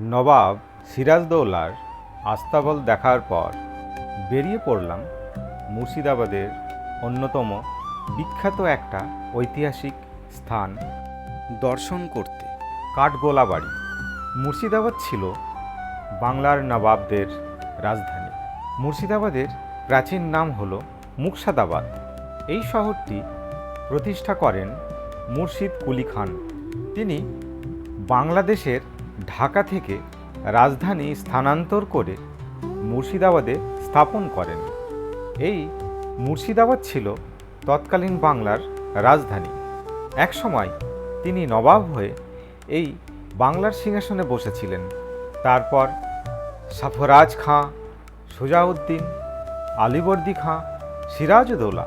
নবাব সিরাজদৌলার আস্তাবল দেখার পর বেরিয়ে পড়লাম মুর্শিদাবাদের অন্যতম বিখ্যাত একটা ঐতিহাসিক স্থান। দর্শন করতে। কাঠগোলা বাড়ি মুর্শিদাবাদ ছিল বাংলার নবাবদের রাজধানী। মুর্শিদাবাদের প্রাচীন নাম হল মুকসাদাবাদ। এই শহরটি প্রতিষ্ঠা করেন মুর্শিদ কুলি খান। তিনি বাংলাদেশের ঢাকা থেকে রাজধানী স্থানান্তর করে মুর্শিদাবাদে স্থাপন করেন। এই মুর্শিদাবাদ ছিল তৎকালীন বাংলার রাজধানী। একসময় তিনি নবাব হয়ে এই বাংলার সিংহাসনে বসেছিলেন। তারপর সাফরাজ খাঁ, সুজাউদ্দিন, আলিবর্দি খাঁ সিরাজউদ্দৌলা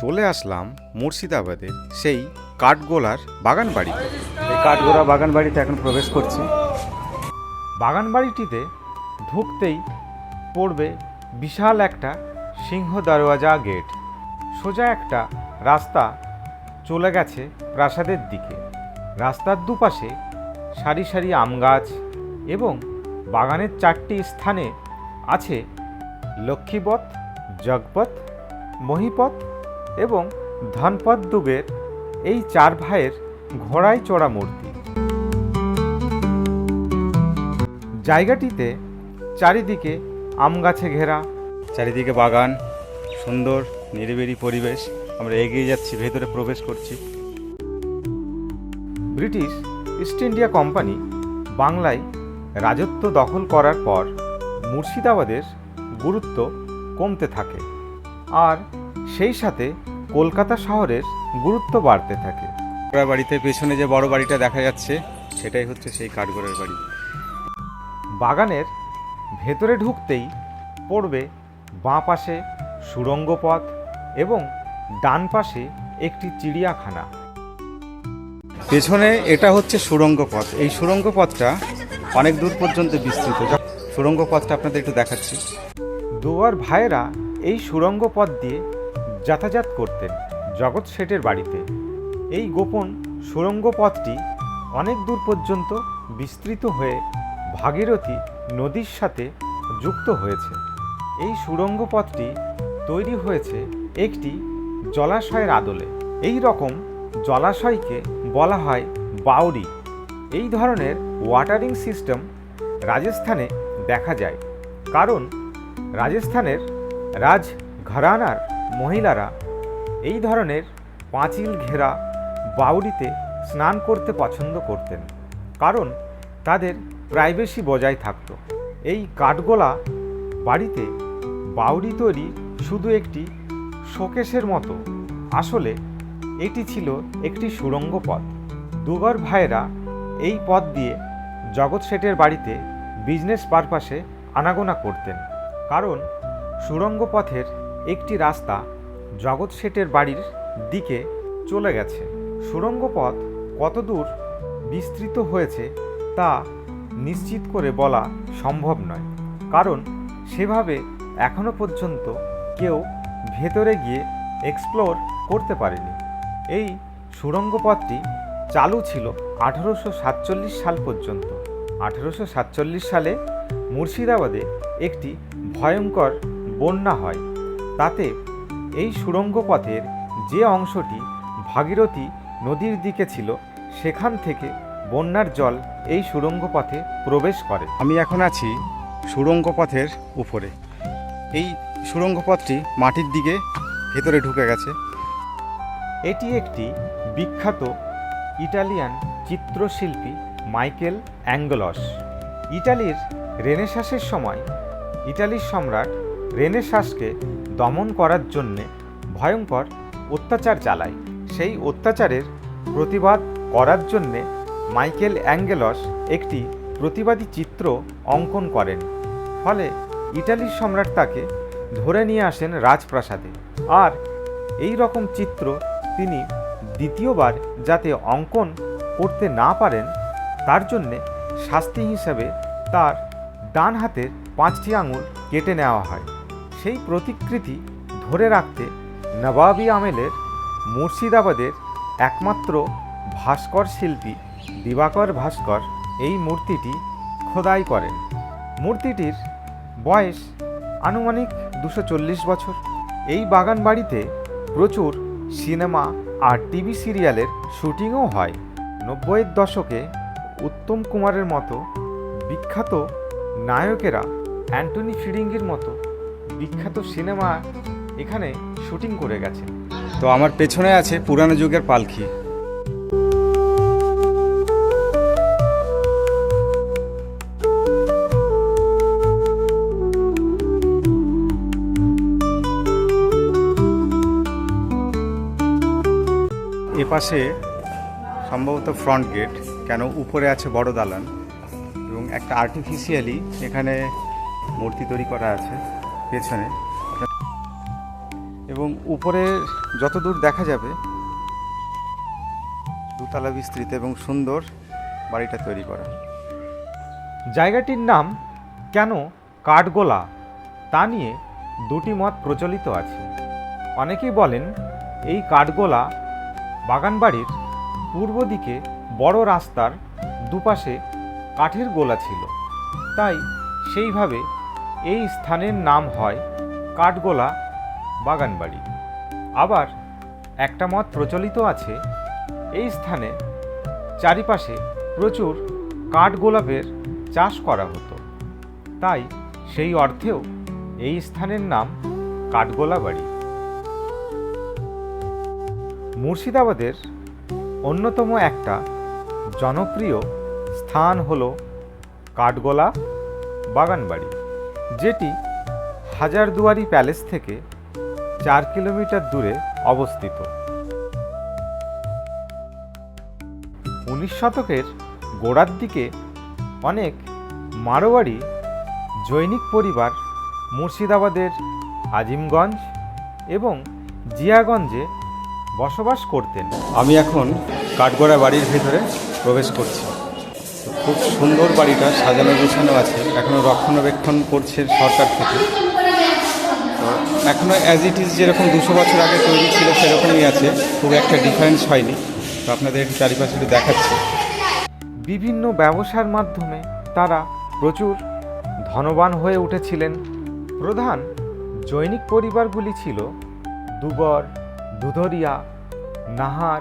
চলে আসলাম মুর্শিদাবাদের সেই কাঠগোলার বাগান বাড়িতে কাঠগোড়া বাগান বাড়িতে এখন প্রবেশ করছি। বাগান বাড়িটিতে ঢুকতেই পড়বে বিশাল একটা সিংহ দরওয়াজা গেট। সোজা একটা রাস্তা চলে গেছে প্রাসাদের দিকে। রাস্তার দুপাশে সারি সারি আম গাছ এবং বাগানের চারটি স্থানে আছে লক্ষ্মীপথ, জগপথ, মহিপথ এবং ধনপথ দুবের এই চার ভাইয়ের ঘোড়ায় চড়া মূর্তি। জায়গাটিতে চারিদিকে আম গাছে ঘেরা। চারিদিকে বাগান সুন্দর নিরিবিলি পরিবেশ। আমরা এগিয়ে যাচ্ছি ভেতরে প্রবেশ করছি। ব্রিটিশ ইস্ট ইন্ডিয়া কোম্পানি বাংলায় রাজত্ব দখল করার পর মুর্শিদাবাদের গুরুত্ব কমতে থাকে। আর সেই সাথে কলকাতা শহরের গুরুত্ব বাড়তে থাকে। কাঠগোড়া বাড়িতে পেছনে যে বড় বাড়িটা দেখা যাচ্ছে সেটাই হচ্ছে সেই কাঠগোড়ার বাড়ি। বাগানের ভেতরে ঢুকতেই পড়বে বাঁ পাশে সুড়ঙ্গ পথ এবং ডান পাশে একটি চিড়িয়াখানা। পেছনে এটা হচ্ছে সুড়ঙ্গ পথ। এই সুড়ঙ্গ পথটা অনেক দূর পর্যন্ত বিস্তৃত। সুড়ঙ্গ পথটা আপনাদের একটু দেখাচ্ছি। দুয়ার ভাইয়েরা এই সুড়ঙ্গ পথ দিয়ে যাতায়াত করতেন জগৎ শেঠের বাড়িতে। এই গোপন সুড়ঙ্গ পথটি অনেক দূর পর্যন্ত বিস্তৃত হয়ে ভাগীরথী নদীর সাথে যুক্ত হয়েছে। এই সুড়ঙ্গ পথটি তৈরি হয়েছে একটি জলাশয়ের আদলে। এই রকম জলাশয়কে বলা হয় বাউরি। এই ধরনের ওয়াটারিং সিস্টেম রাজস্থানে দেখা যায়। কারণ রাজস্থানের রাজ ঘরানার মহিলারা এই ধরনের পাঁচিল ঘেরা বাউরিতে স্নান করতে পছন্দ করতেন, কারণ তাদের প্রাইভেসি বজায় থাকত। এই কাঠগোলা বাড়িতে বাউরি তৈরি শুধু একটি শোকেশের মতো। আসলে এটি ছিল একটি সুড়ঙ্গ পথ। দুগর ভাইয়েরা এই পথ দিয়ে জগৎ শেঠের বাড়িতে বিজনেস পারপাসে আনাগোনা করতেন। কারণ সুড়ঙ্গ পথের একটি রাস্তা জগৎ শেঠের বাড়ির দিকে চলে গেছে। সুড়ঙ্গ পথ কতদূর বিস্তৃত হয়েছে তা নিশ্চিত করে বলা সম্ভব নয়। কারণ সেভাবে এখনও পর্যন্ত কেউ ভেতরে গিয়ে এক্সপ্লোর করতে পারেনি। এই সুড়ঙ্গ পথটি চালু ছিল আঠারোশো সাতচল্লিশ সাল পর্যন্ত। আঠারোশো সাতচল্লিশ সালে মুর্শিদাবাদে একটি ভয়ঙ্কর বন্যা হয়। তাতে এই সুড়ঙ্গ পথের যে অংশটি ভাগীরথী নদীর দিকে ছিল সেখান থেকে বন্যার জল এই সুড়ঙ্গ পথে প্রবেশ করে। আমি এখন আছি সুড়ঙ্গ পথের উপরে। এই সুড়ঙ্গ পথটি মাটির দিকে ভেতরে ঢুকে গেছে। এটি একটি বিখ্যাত ইটালিয়ান চিত্রশিল্পী মাইকেল অ্যাঙ্গলস। ইটালির রেনেসাসের সময় ইটালির সম্রাট রেনেসাসকে দমন করার জন্যে ভয়ঙ্কর অত্যাচার চালায়। সেই অত্যাচারের প্রতিবাদ করার জন্যে মাইকেল অ্যাঙ্গেলস একটি প্রতিবাদী চিত্র অঙ্কন করেন। ফলে ইটালির সম্রাট তাকে ধরে নিয়ে আসেন রাজপ্রাসাদে। আর এই রকম চিত্র তিনি দ্বিতীয়বার যাতে অঙ্কন করতে না পারেন, তার জন্যে শাস্তি হিসাবে তার ডান হাতের পাঁচটি আঙুল কেটে নেওয়া হয়। সেই প্রতিকৃতি ধরে রাখতে নবাবী আমেলের মুর্শিদাবাদের একমাত্র ভাস্কর শিল্পী দিবাকর ভাস্কর এই মূর্তিটি খোদাই করেন মূর্তিটির বয়স আনুমানিক দুশো বছর। এই বাগান বাড়িতে প্রচুর সিনেমা আর টিভি সিরিয়ালের শুটিংও হয়। নব্বইয়ের দশকে উত্তম কুমারের মতো বিখ্যাত নায়কেরা অ্যান্টনি ফিডিঙ্গের মতো বিখ্যাত সিনেমা এখানে শুটিং করে গেছেন। তো আমার পেছনে আছে পুরানো যুগের পালকি। এপাশে সম্ভবত ফ্রন্ট গেট কেন উপরে আছে বড় দালান এবং একটা আর্টিফিশিয়ালি এখানে মূর্তি তৈরি করা আছে, পেছনে। এবং উপরে যতদূর দেখা যাবে, দুতলা বিস্তৃত এবং সুন্দর বাড়িটা তৈরি করা। জায়গাটির নাম কেন কাঠগোলা? তা নিয়ে দুটি মত প্রচলিত আছে। অনেকেই বলেন, এই কাঠগোলা বাগানবাড়ির পূর্ব দিকে বড় রাস্তার দুপাশে কাঠের গোলা ছিল। তাই সেইভাবে এই স্থানের নাম হয় কাঠগোলা বাগানবাড়ি। আবার একটা মত প্রচলিত আছে, এই স্থানে চারিপাশে প্রচুর কাঠগোলাপের চাষ করা হতো। তাই সেই অর্থেও এই স্থানের নাম কাঠগোলা বাড়ি মুর্শিদাবাদের অন্যতম একটা জনপ্রিয় স্থান হল কাঠগোলা বাগানবাড়ি, যেটি হাজারদুয়ারি প্যালেস থেকে চার কিলোমিটার দূরে অবস্থিত। উনিশ শতকের গোড়ার দিকে অনেক মারোয়াড়ি জৈনিক পরিবার মুর্শিদাবাদের আজিমগঞ্জ এবং জিয়াগঞ্জে বসবাস করতেন। আমি এখন কাঠগড়া বাড়ির ভেতরে প্রবেশ করছি। খুব সুন্দর বাড়িটা, সাজানো গোছানো আছে। এখনও রক্ষণাবেক্ষণ করছে সরকার থেকে। এখনও অ্যাজ ইট ইজ যেরকম দুশো বছর আগে তৈরি ছিল, সেরকমই আছে। খুব একটা ডিফারেন্স হয়নি। তো আপনাদের চারিপাশে দেখাচ্ছি। বিভিন্ন ব্যবসার মাধ্যমে তারা প্রচুর ধনবান হয়ে উঠেছিলেন। প্রধান জৈনিক পরিবারগুলি ছিল দুগর দুধরিয়া, নাহার,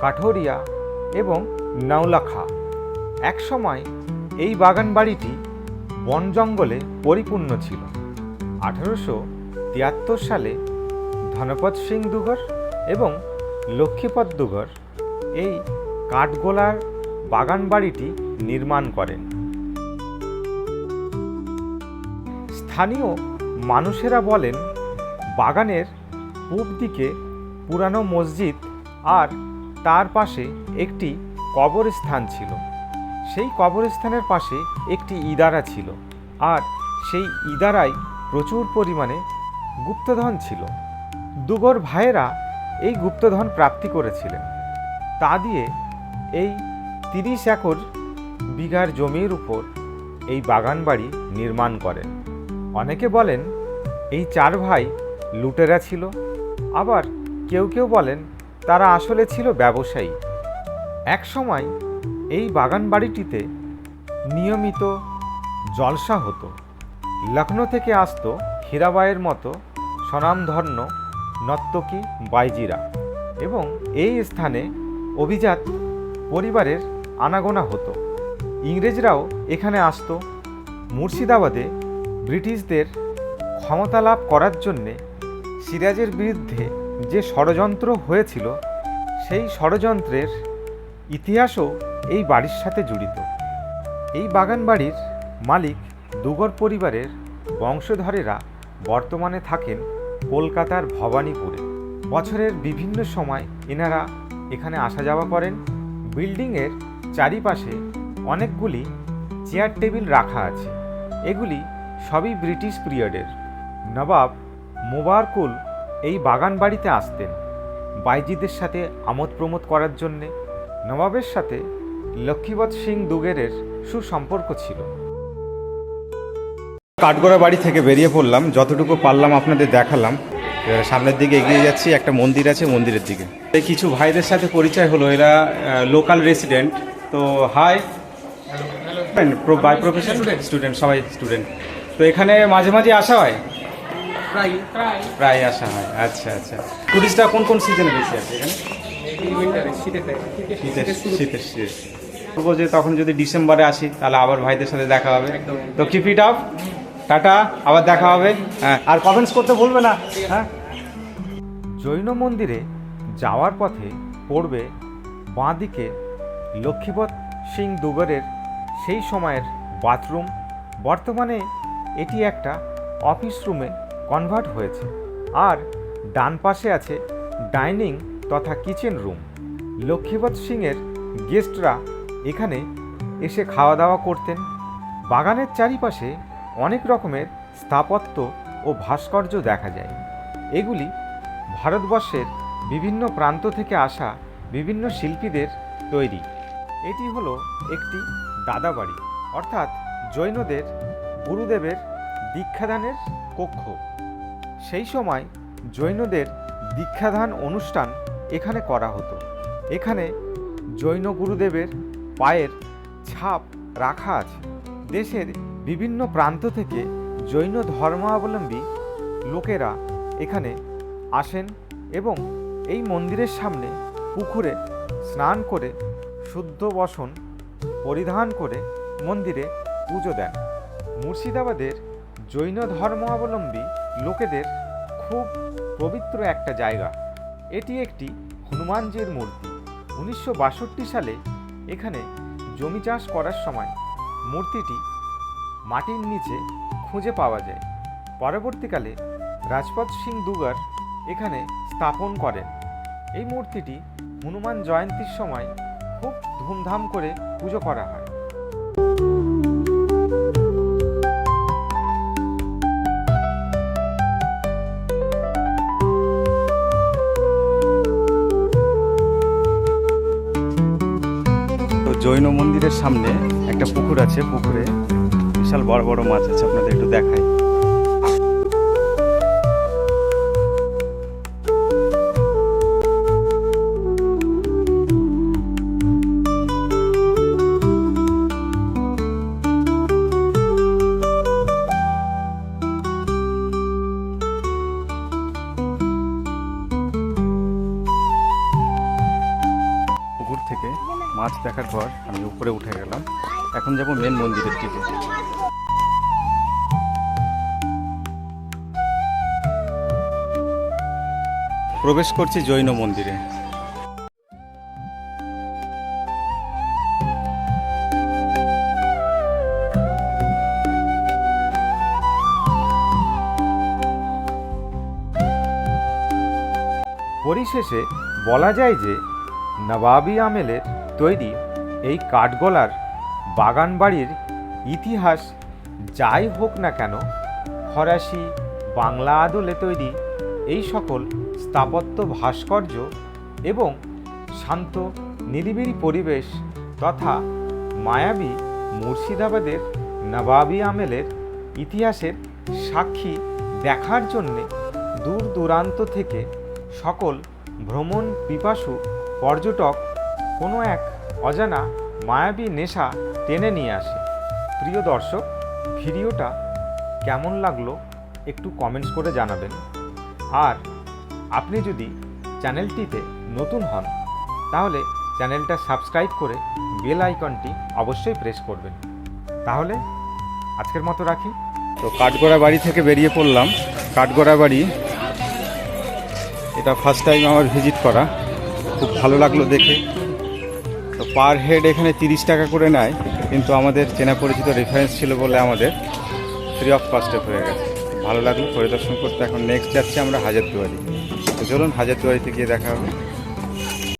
কাঠরিয়া এবং নাওলাখা। একসময় এই বাগান বাড়িটি বন জঙ্গলে পরিপূর্ণ ছিল। আঠারোশো তিয়াত্তর সালে ধনপদ সিং দুগর এবং লক্ষ্মীপদ দুগর এই কাঠগোলার বাগান বাড়িটি নির্মাণ করেন। স্থানীয় মানুষেরা বলেন, বাগানের পূব দিকে পুরানো মসজিদ আর তার পাশে একটি কবরস্থান ছিল। সেই কবরস্থানের পাশে একটি ইদারা ছিল আর সেই ইদারায় প্রচুর পরিমাণে গুপ্তধন ছিল। দুগর ভাইয়েরা এই গুপ্তধন প্রাপ্তি করেছিলেন। তা দিয়ে এই তিরিশ একর বিঘার জমির উপর এই বাগান বাড়ি নির্মাণ করেন। অনেকে বলেন, এই চার ভাই লুটেরা ছিল। আবার কেউ কেউ বলেন, তারা আসলে ছিল ব্যবসায়ী। একসময় এই বাগান বাড়িটিতে নিয়মিত জলসা হতো। লখনৌ থেকে আসতো হীরাবাইয়ের মতো স্বনামধন্য নর্তকী বাইজিরা এবং এই স্থানে অভিজাত পরিবারের আনাগোনা হতো। ইংরেজরাও এখানে আসতো। মুর্শিদাবাদে ব্রিটিশদের ক্ষমতা লাভ করার জন্যে সিরাজের বিরুদ্ধে যে ষড়যন্ত্র হয়েছিল, সেই ষড়যন্ত্রের ইতিহাসও এই বাড়ির সাথে জড়িত। এই বাগান বাড়ির মালিক দুগর পরিবারের বংশধরেরা বর্তমানে থাকেন কলকাতার ভবানীপুরে। বছরের বিভিন্ন সময় এনারা এখানে আসা যাওয়া করেন। বিল্ডিংয়ের চারিপাশে অনেকগুলি চেয়ার টেবিল রাখা আছে। এগুলি সবই ব্রিটিশ পিরিয়ডের। নবাব মোবারকুল এই বাগান বাড়িতে আসতেন। বাইজিদের সাথে আমোদ প্রমোদ করার জন্যে। নবাবের সাথে লক্ষ্মীবৎ সিং দুগেরের সুসম্পর্ক ছিল। কাঠগড়া বাড়ি থেকে বেরিয়ে পড়লাম। যতটুকু পারলাম আপনাদের দেখালাম। এবার সামনের দিকে এগিয়ে যাচ্ছি একটা মন্দির আছে মন্দিরের দিকে। এই কিছু ভাইদের সাথে পরিচয় হলো এরা লোকাল রেসিডেন্ট তো হাই বাই প্রফেশন স্টুডেন্ট সবাই স্টুডেন্ট তো এখানে মাঝে মাঝে আসা হয়? প্রায়। আসা হয় আচ্ছা আচ্ছা। টুরিস্টরা কোন কোন সিজনে বেশি আছে এখানে? শীতের শীতের শীত বলব যে তখন যদি ডিসেম্বরে আসি তাহলে আবার ভাইদের সাথে দেখা হবে। তো কিপ ইট আপ টাটা আবার দেখা হবে। হ্যাঁ। আর কমেন্টস করতে বলবে না। হ্যাঁ। জৈন মন্দিরে যাওয়ার পথে পড়বে বাঁ দিকে লক্ষ্মীপত সিং দুগরের সেই সময়ের বাথরুম। বর্তমানে এটি একটা অফিস রুমে কনভার্ট হয়েছে। আর ডান পাশে আছে ডাইনিং তথা কিচেন রুম লক্ষ্মীপত সিংয়ের গেস্টরা এখানে এসে খাওয়া দাওয়া করতেন। বাগানের চারিপাশে অনেক রকমের স্থাপত্য ও ভাস্কর্য দেখা যায়। এগুলি ভারতবর্ষের বিভিন্ন প্রান্ত থেকে আসা বিভিন্ন শিল্পীদের তৈরি। এটি হলো একটি দাদাবাড়ি অর্থাৎ জৈনদের গুরুদেবের দীক্ষাদানের কক্ষ। সেই সময় জৈনদের দীক্ষাদান অনুষ্ঠান এখানে করা হতো। এখানে জৈন গুরুদেবের পায়ের ছাপ রাখা আছে। দেশের বিভিন্ন প্রান্ত থেকে জৈন ধর্মাবলম্বী লোকেরা এখানে আসেন এবং এই মন্দিরের সামনে পুকুরে স্নান করে, শুদ্ধ বসন পরিধান করে মন্দিরে পুজো দেন। মুর্শিদাবাদের জৈন ধর্মাবলম্বী লোকেদের খুব পবিত্র একটা জায়গা। এটি একটি হনুমানজির মূর্তি। উনিশশো বাষট্টি সালে এখানে জমি চাষ করার সময় মূর্তিটি মাটির নিচে খুঁজে পাওয়া যায়। পরবর্তীকালে রাজপথ সিং দুগার এখানে স্থাপন করেন। এই মূর্তিটি হনুমান জয়ন্তীর সময় খুব ধুমধাম করে পুজো করা হয়। জৈন মন্দিরের সামনে একটা পুকুর আছে, পুকুরে বিশাল বড় বড় মাছ আছে, আপনাদের একটু দেখাই। পুকুর থেকে মাছ দেখার পর আমি উপরে উঠে গেলাম। এখন যাব মেন মন্দিরের দিকে। প্রবেশ করছি জৈন মন্দিরে। পরিশেষে বলা যায় যে নবাবি আমেলের তৈরি এই কাঠগোলার বাগান বাড়ির ইতিহাস যাই হোক না কেন ফরাসি বাংলা আদলে তৈরি এই সকল স্থাপত্য ভাস্কর্য এবং শান্ত, নিরিবিলি পরিবেশ তথা মায়াবী মুর্শিদাবাদের নবাবি আমেলের ইতিহাসের সাক্ষী দেখার জন্যে দূর দূরান্ত থেকে সকল ভ্রমণ পিপাসু পর্যটক কোনো এক অজানা মায়াবী নেশা টেনে নিয়ে আসে। প্রিয় দর্শক, ভিডিওটা কেমন লাগল একটু কমেন্টস করে জানাবেন। আর আপনি যদি চ্যানেলটিতে নতুন হন, তাহলে চ্যানেলটা সাবস্ক্রাইব করে বেল আইকনটি অবশ্যই প্রেস করবেন। তাহলে আজকের মতো রাখি। তো কাঠগড়া বাড়ি থেকে বেরিয়ে পড়লাম। কাঠগড়া বাড়ি, এটা ফার্স্ট টাইম আমার ভিজিট করা। খুব ভালো লাগল দেখে। তো পার হেড এখানে তিরিশ টাকা করে নেয়, কিন্তু আমাদের চেনা পরিচিত রেফারেন্স ছিল বলে আমাদের ফ্রি অফ কস্টে হয়ে গেছে। ভালো লাগল। পরিদর্শন করতে এখন নেক্সট যাচ্ছি আমরা হাজারদুয়ারি। চলুন হাজারদুয়ারিতে গিয়ে দেখা হবে।